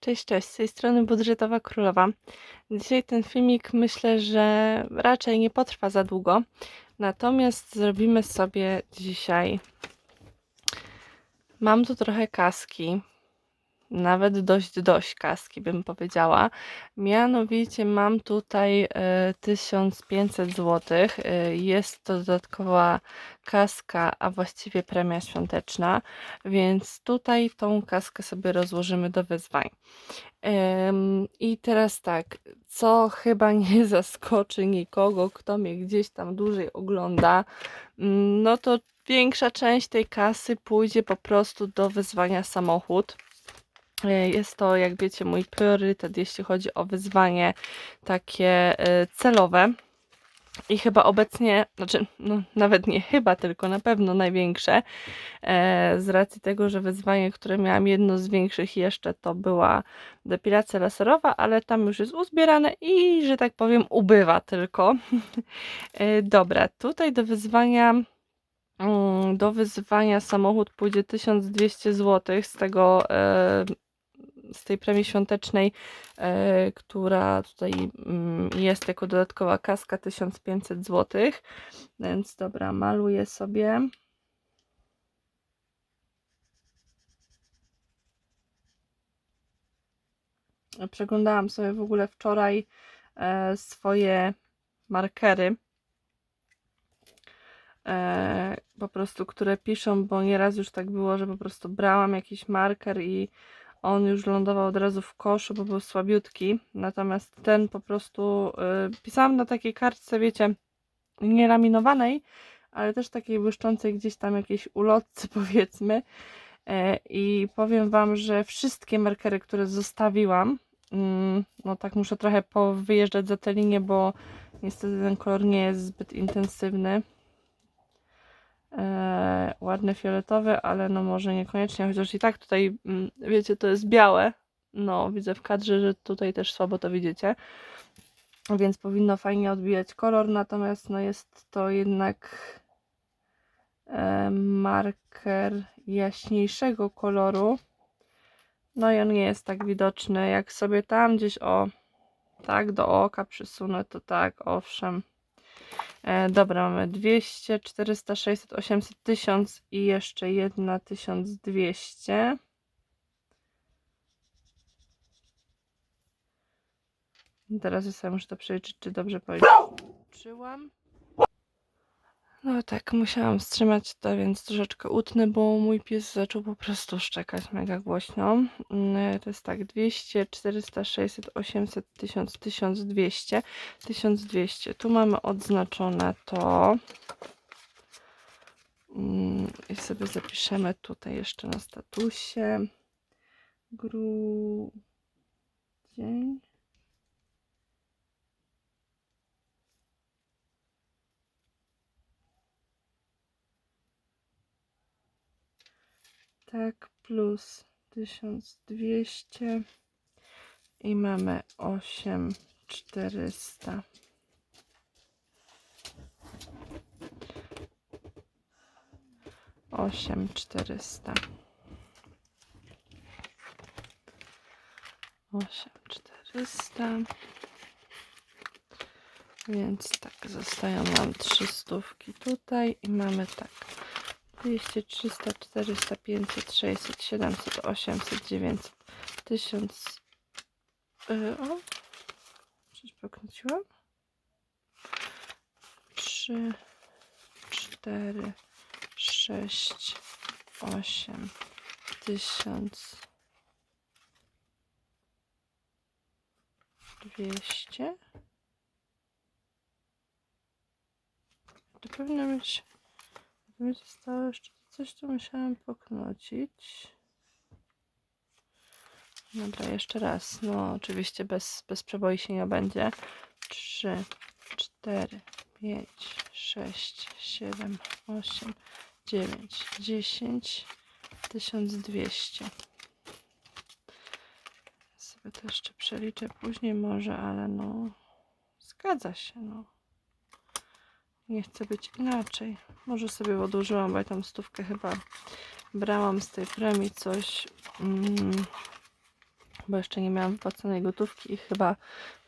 Cześć, cześć, z tej strony Budżetowa Królowa. Dzisiaj ten filmik myślę, że raczej nie potrwa za długo, natomiast zrobimy sobie dzisiaj. Mam tu trochę kaski, nawet dość, dość kaski bym powiedziała. Mianowicie mam tutaj e, 1500 zł. E, Jest to dodatkowa kaska, a właściwie premia świąteczna, więc tutaj tą kaskę sobie rozłożymy do wyzwań. I teraz tak, co chyba nie zaskoczy nikogo, kto mnie gdzieś tam dłużej ogląda, mm, no to większa część tej kasy pójdzie po prostu do wyzwania samochód. E, Jest to, jak wiecie, mój priorytet, jeśli chodzi o wyzwanie takie e, celowe. I chyba obecnie, znaczy, no nawet nie chyba, tylko na pewno największe, e, z racji tego, że wyzwanie, które miałam, jedno z większych jeszcze, to była depilacja laserowa, ale tam już jest uzbierane i, że tak powiem, ubywa tylko. Dobra, tutaj do wyzwania mm, do wyzwania samochód pójdzie 1200 zł z tego z tej premii świątecznej, e, która tutaj mm, jest jako dodatkowa kaska 1500 zł. Więc dobra, maluję sobie. Przeglądałam sobie w ogóle wczoraj e, swoje markery. E, po prostu, które piszą, bo nieraz już tak było, że po prostu brałam jakiś marker i on już lądował od razu w koszu, bo był słabiutki. Natomiast ten po prostu y, pisałam na takiej kartce, wiecie, nie laminowanej, ale też takiej błyszczącej gdzieś tam jakiejś ulotce powiedzmy. E, I powiem Wam, że wszystkie markery, które zostawiłam, mm, no tak muszę trochę powyjeżdżać za tę linię, bo niestety ten kolor nie jest zbyt intensywny. E, ładny fioletowy, ale no może niekoniecznie, chociaż i tak tutaj, mm, wiecie, to jest białe. No, widzę w kadrze, że tutaj też słabo to widzicie. Więc powinno fajnie odbijać kolor, natomiast no jest to jednak e, marker jaśniejszego koloru. No i on nie jest tak widoczny. Jak sobie tam gdzieś o tak do oka przysunę, to tak, owszem. E, dobra, mamy 200, 400, 600, 800, 1000 i jeszcze jedna 1200. Teraz ja sobie muszę to przeliczyć, czy dobrze policzyłam. No tak, musiałam wstrzymać to, więc troszeczkę utnę, bo mój pies zaczął po prostu szczekać mega głośno. Mm, To jest tak, 200, 400, 600, 800, 1000, 1200, 1200. Tu mamy odznaczone to. Mm, I sobie zapiszemy tutaj jeszcze na statusie. Grudzień. Tak, plus 1200 i mamy 8400. Osiem czterysta. Osiem czterysta. Więc tak, zostają nam trzy stówki tutaj i mamy tak 200, 300, 400, 500, 600, 700, 800, 900, 1000. Yy, o, coś pokręciłam? 3, 4, 6, 8, 1000. 200. To powinno być mi zostało jeszcze coś, co musiałam poknocić. Dobra, jeszcze raz. No, oczywiście bez, bez przeboi się nie będzie. 3, 4, 5, 6, 7, 8, 9, 10, 1200. Sobie to jeszcze przeliczę później może, ale no zgadza się, no. Nie chcę być inaczej. Może sobie odłożyłam, bo ja tam stówkę chyba brałam z tej premii coś. Mm, bo jeszcze nie miałam wypłaconej gotówki i chyba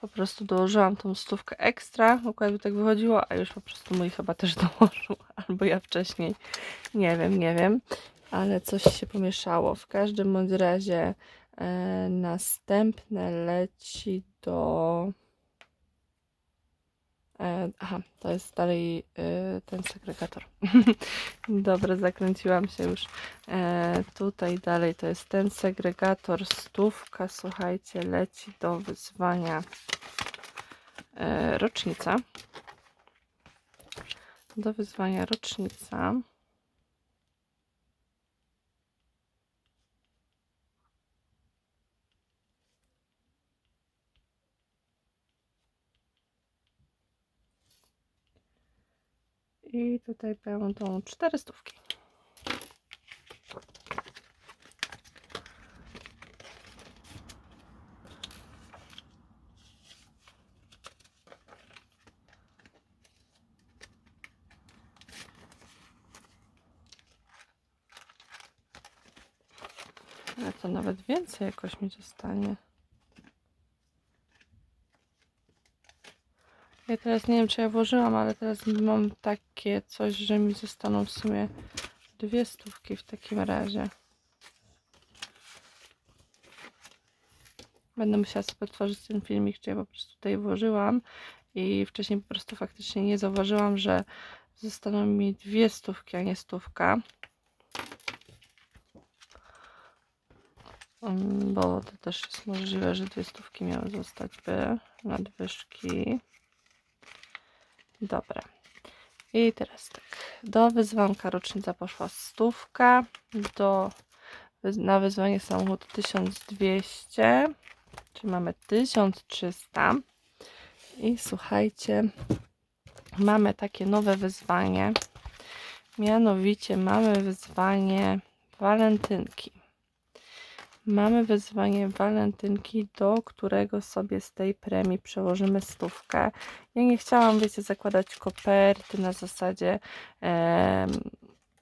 po prostu dołożyłam tą stówkę ekstra, by tak wychodziło, a już po prostu mój chyba też dołożył, albo ja wcześniej, nie wiem, nie wiem, ale coś się pomieszało. W każdym bądź razie e, następne leci do... E, aha, to jest dalej e, ten segregator. Dobra, zakręciłam się już. E, tutaj dalej to jest ten segregator, stówka, słuchajcie, leci do wyzwania rocznica. Do wyzwania rocznica. I tutaj będą cztery stówki. Ale to nawet więcej jakoś mi zostanie. Ja teraz nie wiem, czy ja włożyłam, ale teraz mam takie coś, że mi zostaną w sumie dwie stówki w takim razie. Będę musiała sobie otworzyć ten filmik, gdzie ja po prostu tutaj włożyłam i wcześniej po prostu faktycznie nie zauważyłam, że zostaną mi dwie stówki, a nie stówka. Mm, Bo to też jest możliwe, że dwie stówki miały zostać by nadwyżki. Dobra. I teraz tak. Do wyzwanka rocznica poszła stówka. Do, na wyzwanie samochód 1200. Czyli mamy 1300. I słuchajcie, mamy takie nowe wyzwanie. Mianowicie mamy wyzwanie walentynki. Mamy wyzwanie walentynki, do którego sobie z tej premii przełożymy stówkę. Ja nie chciałam, wiecie, zakładać koperty na zasadzie em,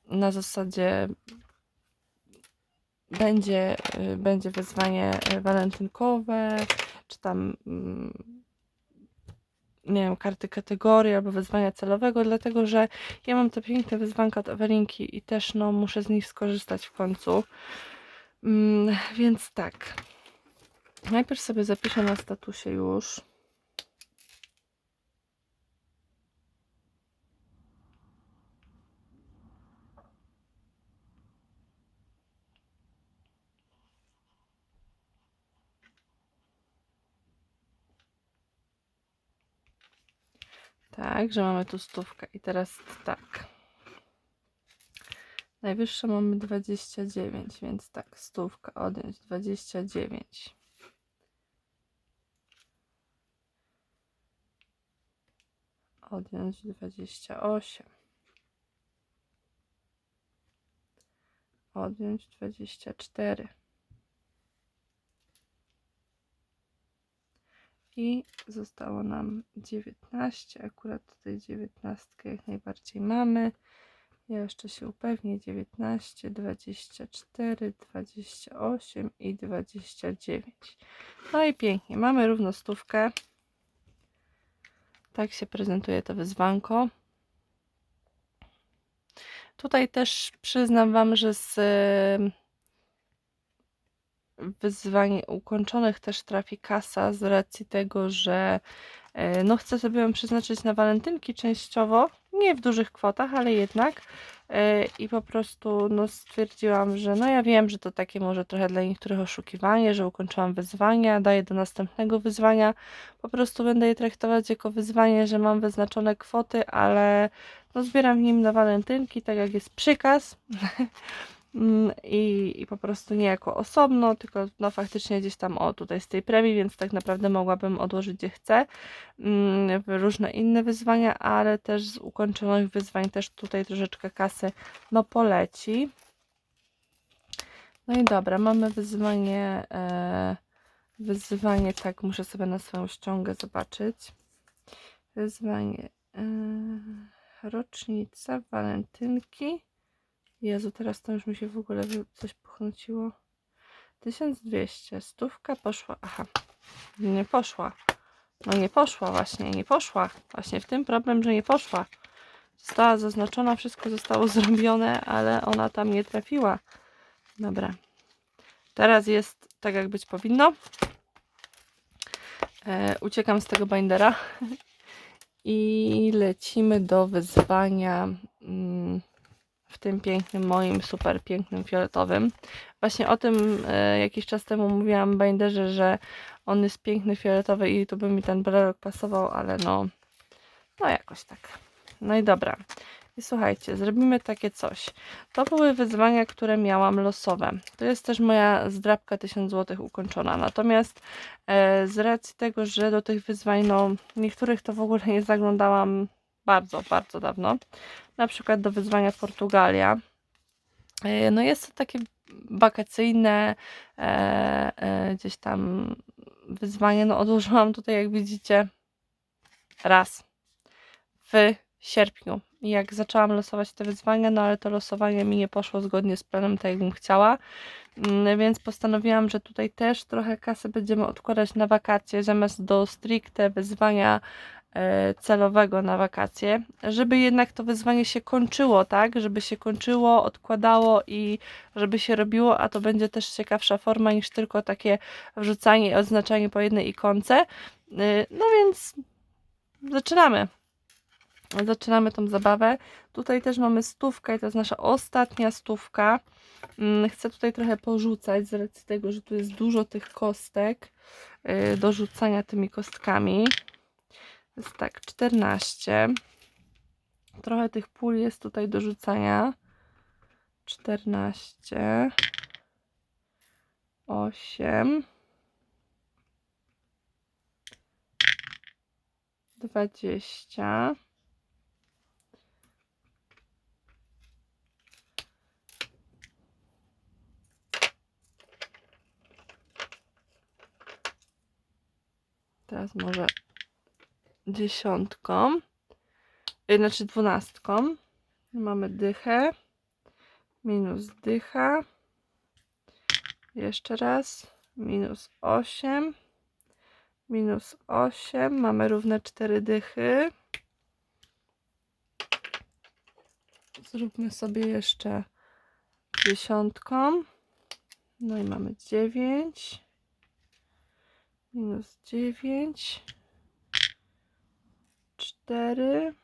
na zasadzie będzie, y, będzie wyzwanie y, walentynkowe, czy tam mm, nie wiem, karty kategorii albo wyzwania celowego, dlatego że ja mam te piękne wyzwanka od Ewelinki i też no muszę z nich skorzystać w końcu. Mm, więc tak. Najpierw sobie zapiszę na statusie już. Tak, że mamy tu stówkę. I teraz tak. Najwyższe mamy 29, więc tak, stówka odjąć 29. Odjąć 28. Odjąć 24. I zostało nam 19. Akurat tutaj 19 jak najbardziej mamy. Ja jeszcze się upewnię. 19, 24, 28 i 29. No i pięknie. Mamy równo stówkę. Tak się prezentuje to wyzwanko. Tutaj też przyznam Wam, że z wyzwań ukończonych też trafi kasa z racji tego, że e, no chcę sobie ją przeznaczyć na walentynki częściowo, nie w dużych kwotach, ale jednak E, i po prostu no stwierdziłam, że no ja wiem, że to takie może trochę dla niektórych oszukiwanie, że ukończyłam wyzwania, daję do następnego wyzwania, po prostu będę je traktować jako wyzwanie, że mam wyznaczone kwoty, ale no zbieram w nim na walentynki, tak jak jest przykaz. Mm, I, I po prostu nie jako osobno, tylko no faktycznie gdzieś tam o tutaj z tej premii, więc tak naprawdę mogłabym odłożyć gdzie chcę mm, różne inne wyzwania, ale też z ukończonych wyzwań też tutaj troszeczkę kasy no poleci. No i dobra, mamy wyzwanie e, wyzwanie, tak muszę sobie na swoją ściągę zobaczyć. Wyzwanie e, rocznica, walentynki. Jezu, teraz to już mi się w ogóle coś pochnuciło. 1200. Stówka poszła. Aha, nie poszła. No nie poszła właśnie, nie poszła. Właśnie w tym problem, że nie poszła. Została zaznaczona, wszystko zostało zrobione, ale ona tam nie trafiła. Dobra. Teraz jest tak, jak być powinno. E, uciekam z tego bindera. I lecimy do wyzwania mm, w tym pięknym, moim super pięknym fioletowym. Właśnie o tym e, jakiś czas temu mówiłam binderze, że on jest piękny, fioletowy i tu by mi ten brelok pasował, ale no, no jakoś tak. No i dobra. I słuchajcie, zrobimy takie coś. To były wyzwania, które miałam losowe. To jest też moja zdrabka 1000 zł ukończona. Natomiast e, z racji tego, że do tych wyzwań, no niektórych to w ogóle nie zaglądałam bardzo, bardzo dawno. Na przykład do wyzwania Portugalia. E, no jest to takie wakacyjne e, e, gdzieś tam wyzwanie. No odłożyłam tutaj, jak widzicie, raz w sierpniu. Jak zaczęłam losować te wyzwania, no ale to losowanie mi nie poszło zgodnie z planem, tak jakbym chciała. Mm, Więc postanowiłam, że tutaj też trochę kasy będziemy odkładać na wakacje, zamiast do stricte wyzwania celowego na wakacje, żeby jednak to wyzwanie się kończyło, tak? Żeby się kończyło, odkładało i żeby się robiło, a to będzie też ciekawsza forma niż tylko takie wrzucanie i odznaczanie po jednej ikonce. Y, No więc zaczynamy. Zaczynamy tą zabawę. Tutaj też mamy stówkę i to jest nasza ostatnia stówka. Mm, Chcę tutaj trochę porzucać z racji tego, że tu jest dużo tych kostek y, do rzucania tymi kostkami. Jest tak, 14. Trochę tych pól jest tutaj do rzucania. 14. 8. 20. Teraz może dziesiątką, y, znaczy dwunastką. Mamy dychę, minus dycha, jeszcze raz, minus 8, minus 8, mamy równe 4 dychy. Zróbmy sobie jeszcze dziesiątką. No i mamy 9 minus 9 4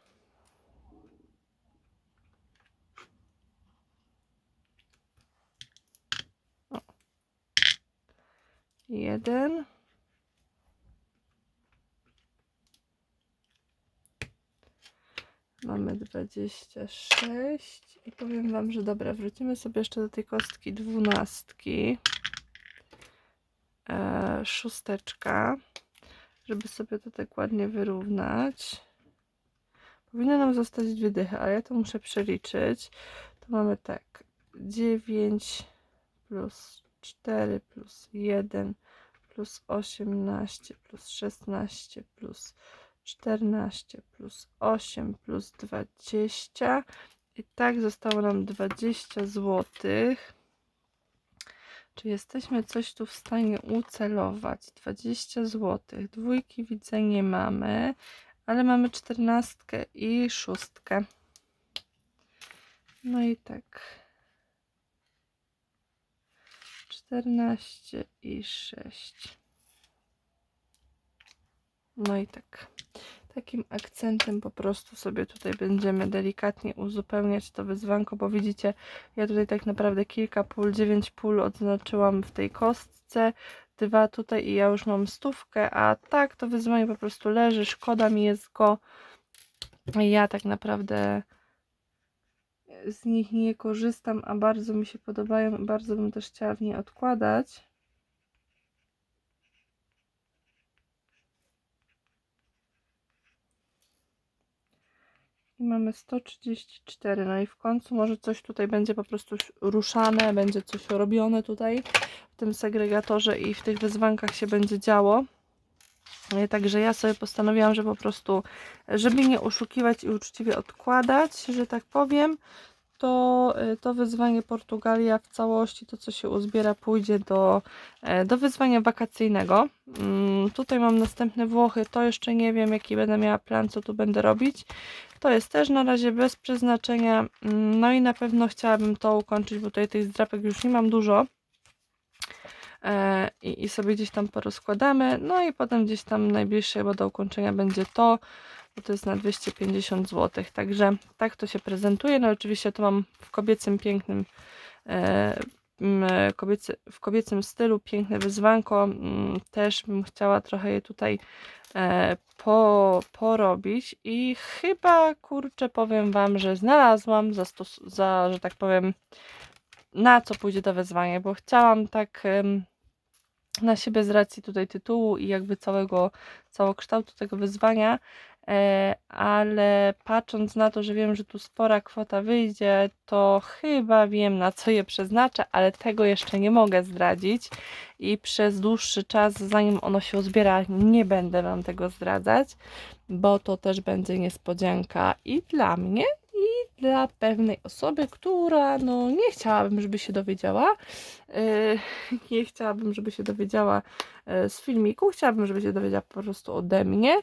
o. 1 Mamy 26 i powiem Wam, że dobra, wrócimy sobie jeszcze do tej kostki dwunastki e, szósteczka, żeby sobie to tak ładnie wyrównać. Powinno nam zostać dwie dychy, ale ja to muszę przeliczyć. To mamy tak, 9 plus 4 plus 1 plus 18 plus 16 plus 14 plus 8 plus 20 i tak zostało nam 20 złotych. Czy jesteśmy coś tu w stanie ucelować? 20 zł. Dwójki widzę nie mamy, ale mamy czternastkę i szóstkę. No i tak. 14 i 6. No i tak. Takim akcentem po prostu sobie tutaj będziemy delikatnie uzupełniać to wyzwanko, bo widzicie, ja tutaj tak naprawdę kilka pól, dziewięć pól odznaczyłam w tej kostce, dwa tutaj i ja już mam stówkę, a tak to wyzwanie po prostu leży, szkoda mi jest go. Ja tak naprawdę z nich nie korzystam, a bardzo mi się podobają bardzo bym też chciała w nie odkładać. I mamy 134. No i w końcu może coś tutaj będzie po prostu ruszane, będzie coś robione tutaj w tym segregatorze i w tych wyzwankach się będzie działo. E, Także ja sobie postanowiłam, że po prostu, żeby nie oszukiwać i uczciwie odkładać, że tak powiem, to y, to wyzwanie Portugalia w całości, to co się uzbiera, pójdzie do, e, do wyzwania wakacyjnego. Mm, Tutaj mam następne Włochy, to jeszcze nie wiem, jaki będę miała plan, co tu będę robić. To jest też na razie bez przeznaczenia. Mm, No i na pewno chciałabym to ukończyć, bo tutaj tych zdrapek już nie mam dużo. E, I, I sobie gdzieś tam porozkładamy. No i potem gdzieś tam najbliższe chyba do ukończenia będzie to, bo to jest na 250 zł. Także tak to się prezentuje. No oczywiście to mam w kobiecym pięknym e, kobiecy, w kobiecym stylu piękne wyzwanko. Mm, Też bym chciała trochę je tutaj e, po, porobić i chyba kurczę powiem wam, że znalazłam za, za że tak powiem na co pójdzie to wyzwanie, bo chciałam tak na siebie z racji tutaj tytułu i jakby całego całokształtu tego wyzwania, ale patrząc na to, że wiem, że tu spora kwota wyjdzie, to chyba wiem na co je przeznaczę, ale tego jeszcze nie mogę zdradzić. I przez dłuższy czas, zanim ono się uzbiera, nie będę Wam tego zdradzać, bo to też będzie niespodzianka i dla mnie, dla pewnej osoby, która no nie chciałabym, żeby się dowiedziała. Yy, nie chciałabym, żeby się dowiedziała e, z filmiku, chciałabym, żeby się dowiedziała po prostu ode mnie,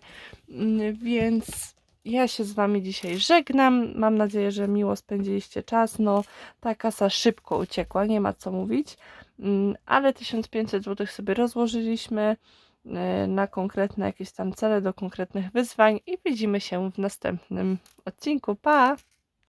Mm, więc ja się z Wami dzisiaj żegnam. Mam nadzieję, że miło spędziliście czas. No, ta kasa szybko uciekła, nie ma co mówić, Mm, ale 1500 zł sobie rozłożyliśmy e, na konkretne jakieś tam cele, do konkretnych wyzwań i widzimy się w następnym odcinku. Pa!